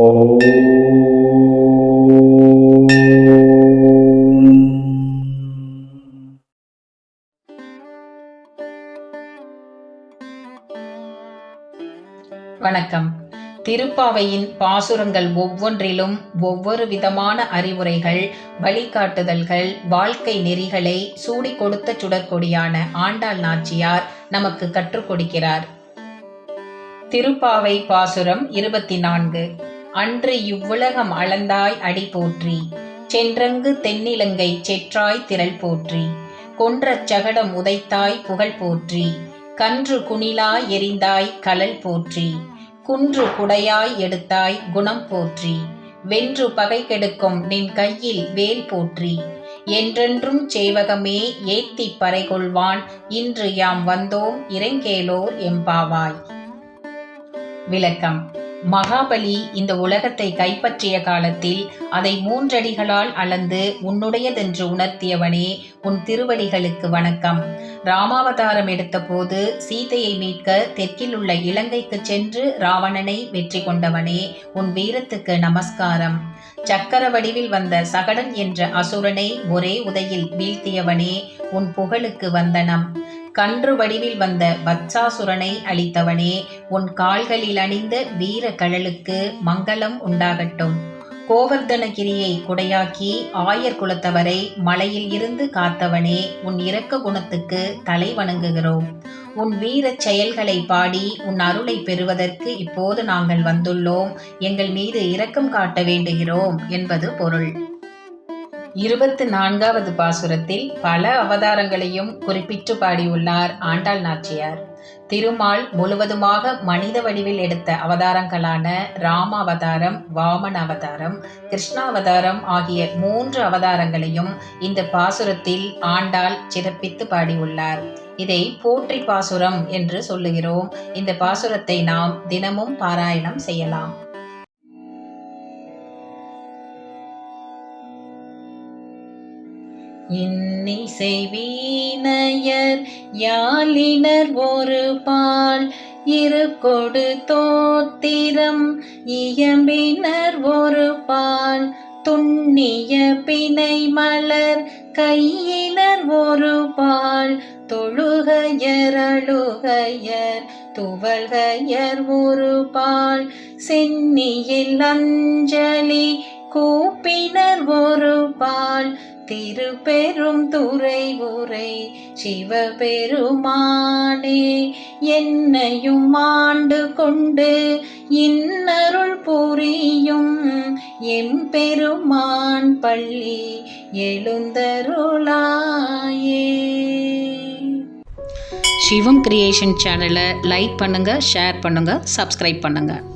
வணக்கம். திருப்பாவையின் பாசுரங்கள் ஒவ்வொன்றிலும் ஒவ்வொரு விதமான அறிவுரைகள் வழிகாட்டுதல்கள் வாழ்க்கை நெறிகளை சூடி கொடுத்த சுடற்கொடியான ஆண்டாள் நாச்சியார் நமக்கு கற்றுக் கொடுக்கிறார். திருப்பாவை பாசுரம் இருபத்தி நான்கு. அன்று இவ்வுலகம் அளந்தாய் அடி போற்றி. சென்றங்கு தென்னிலங்கை செற்றாய் திரள் போற்றி. கொன்றச் சகடம் உதைத்தாய் புகழ் போற்றி. கன்று குணிலாய் எரிந்தாய் கலல் போற்றி. குன்று குடையாய் எடுத்தாய் குணம் போற்றி. வென்று பகை கெடுக்கும் நின் கையில் வேல் போற்றி. என்றென்றும் சேவகமே ஏத்தி பறைகொள்வான். இன்று யாம் வந்தோம் இறங்கேலோர் எம்பாவாய் விளக்கம். மகாபலி இந்த உலகத்தை கைப்பற்றிய காலத்தில் அதை மூன்றடிகளால் அளந்து உன்னுடையதென்று உணர்த்தியவனே உன் திருவடிகளுக்கு வணக்கம். ராமாவதாரம் எடுத்தபோது சீதையை மீட்க தெற்கில் உள்ள இலங்கைக்கு சென்று ராவணனை வெற்றி கொண்டவனே உன் வீரத்துக்கு நமஸ்காரம். சக்கர வடிவில் வந்த சகடன் என்ற அசுரனை ஒரே உதையில் வீழ்த்தியவனே உன் புகழுக்கு வந்தனம். கன்று வடிவில் வந்த பச்சாசுரனை அளித்தவனே உன் கால்களில் அணிந்த வீர கழலுக்கு மங்களம் உண்டாகட்டும். கோவர்தனகிரியை குடையாக்கி ஆயர் குலத்தவரை மலையில் இருந்து காத்தவனே உன் இரக்க குணத்துக்கு தலை வணங்குகிறோம். உன் வீரச் செயல்களை பாடி உன் அருளை பெறுவதற்கு இப்போது நாங்கள் வந்துள்ளோம். எங்கள் மீது இரக்கம் காட்ட வேண்டுகிறோம் என்பது பொருள். இருபத்து நான்காவது பாசுரத்தில் பல அவதாரங்களையும் குறிப்பிட்டு பாடியுள்ளார் ஆண்டாள் நாச்சியார். திருமால் முழுவதுமாக மனித வடிவில் எடுத்த அவதாரங்களான ராம அவதாரம் வாமன் அவதாரம் கிருஷ்ணாவதாரம் ஆகிய மூன்று அவதாரங்களையும் இந்த பாசுரத்தில் ஆண்டாள் சிறப்பித்து பாடியுள்ளார். இதை போற்றி பாசுரம் என்று சொல்லுகிறோம். இந்த பாசுரத்தை நாம் தினமும் பாராயணம் செய்யலாம். இன்னிசை வீணையர் யாழினர் ஒரு பால் இரு கொடு தோத்திரம் இயம்பினர் ஒரு பால் துண்ணிய பிணை மலர் கையினர் ஒரு பால் தொழுகையர் அழுகையர் துவல்கையர் ஒரு பால் சென்னியில் அஞ்சலி கூப்பினர் ஒரு பால் திருப்பெரும் துறை உரை சிவபெருமானே என்னையும் ஆண்டு கொண்டு இன்னருள் புரியும் எம்பெருமான் பள்ளி எழுந்தருளாயே. சிவம் கிரியேஷன் சேனலை லைக் பண்ணுங்கள் ஷேர் பண்ணுங்கள் சப்ஸ்கிரைப் பண்ணுங்கள்